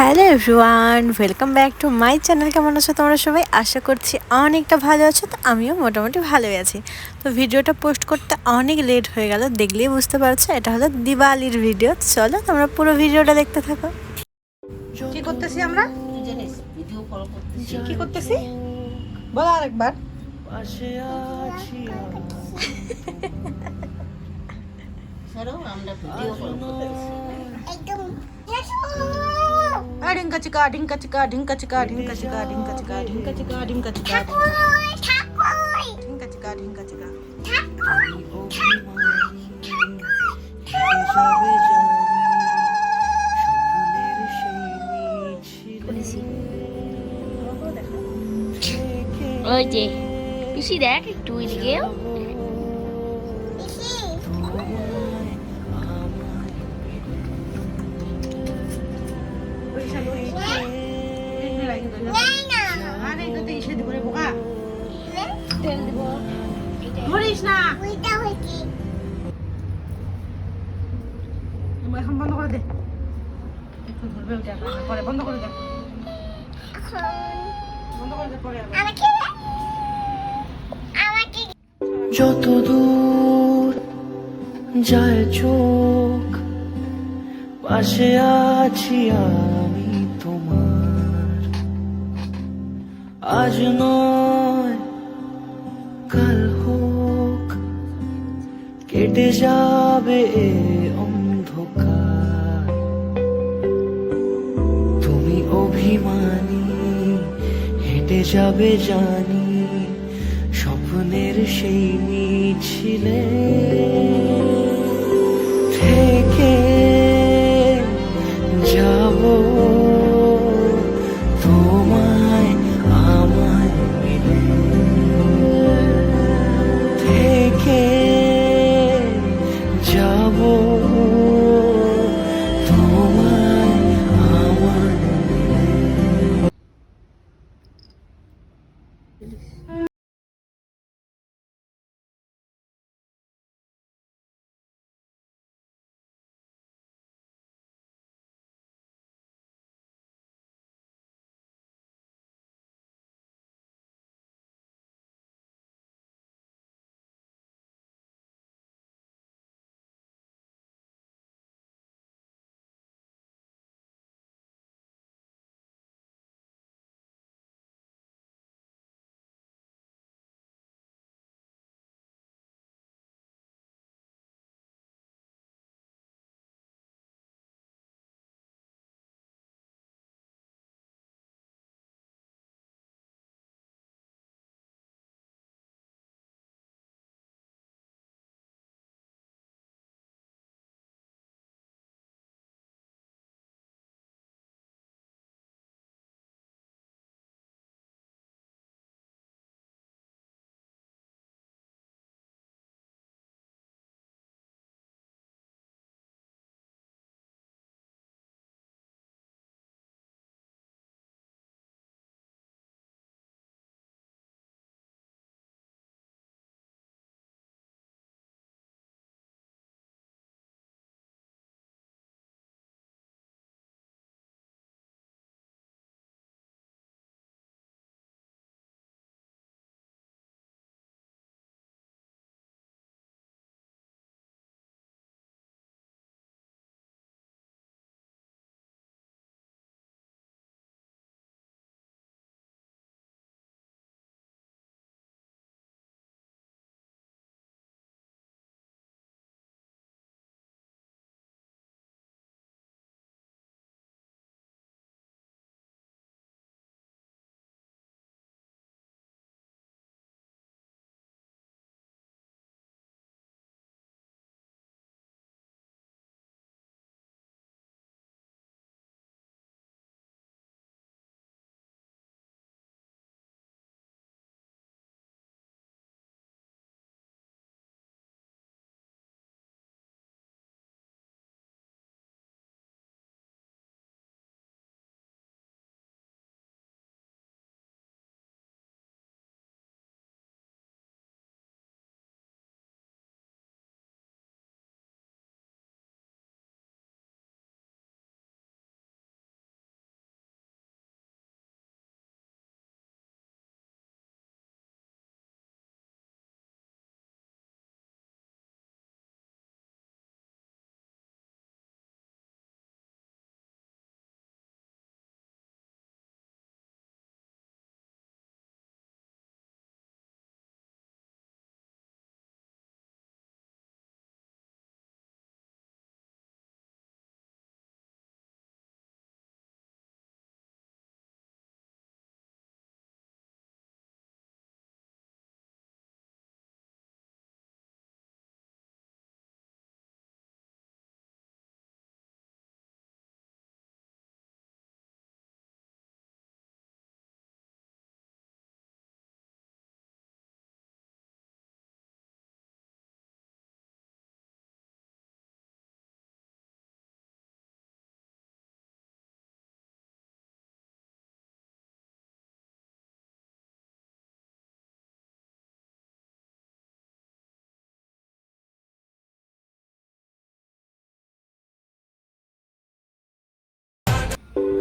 Hello everyone welcome back to my channel. কেমন আছো তোমরা সবাই? আশা করছি অনেকটা ভালো আছো তো আমিও মোটামুটি ভালোই আছি। তো ভিডিওটা পোস্ট করতে অনেক লেট হয়ে গেল দেখলেই বুঝতে পারছ এটা হলো দিওয়ালির ভিডিও। চলো তোমরা পুরো ভিডিওটা দেখতে থাকো। কি করতেছি আমরা? কি করতেছি? কি করতেছি বল আরেকবার আমরা ভিডিও কল করতেছি। আ ঢিঙ্কা চিকা ঢিঙ্কা চিকা ঢিঙ্কা চিকা ঢিঙ্কা চিকা ঢিঙ্কা চিকা ঢিঙ্কা চিকা ঢিঙ্কা চিকা ঢিঙ্কা চিকা ঢিঙ্কা চিকা ওই যে পিসি দেখ একটু এদিকেও ধরিস না। এখন বন্ধ করে দে। একটু ধরবে ওটা পরে বন্ধ করে দে। বন্ধ করে দে পরে আবার। যত দূর যায় চোখ পাশে আছি আমি তোমার। আজ নয় কেটে যাবে অন্ধকার। তুমি অভিমানী হেঁটে যাবে জানি স্বপ্নের সেই মিছিলে। থেকে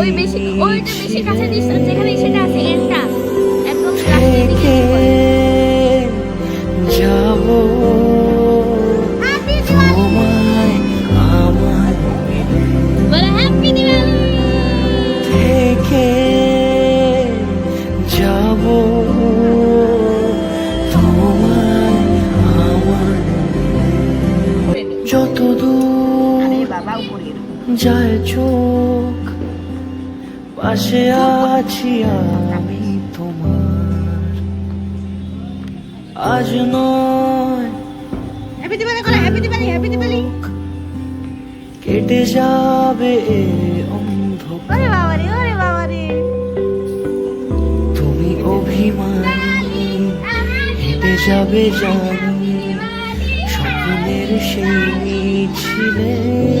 ওই বেশি ওইটা বেশি কাছে দিস যেখানে সেটা আছে এন্ডটা একদম লাস্টের দিকে যাব? তোমায় আমার বলে হ্যাপি দিওয়ালি থেকে যাব? তোমায় আমার যত দূর যায় চোখ পাশে আছি আমি তোমার। আজ নয়। কেটে যাবে অন্ধকার। তুমি অভিমানী হেঁটে যাবে জানি। স্বপ্নের সেই মিছিলে।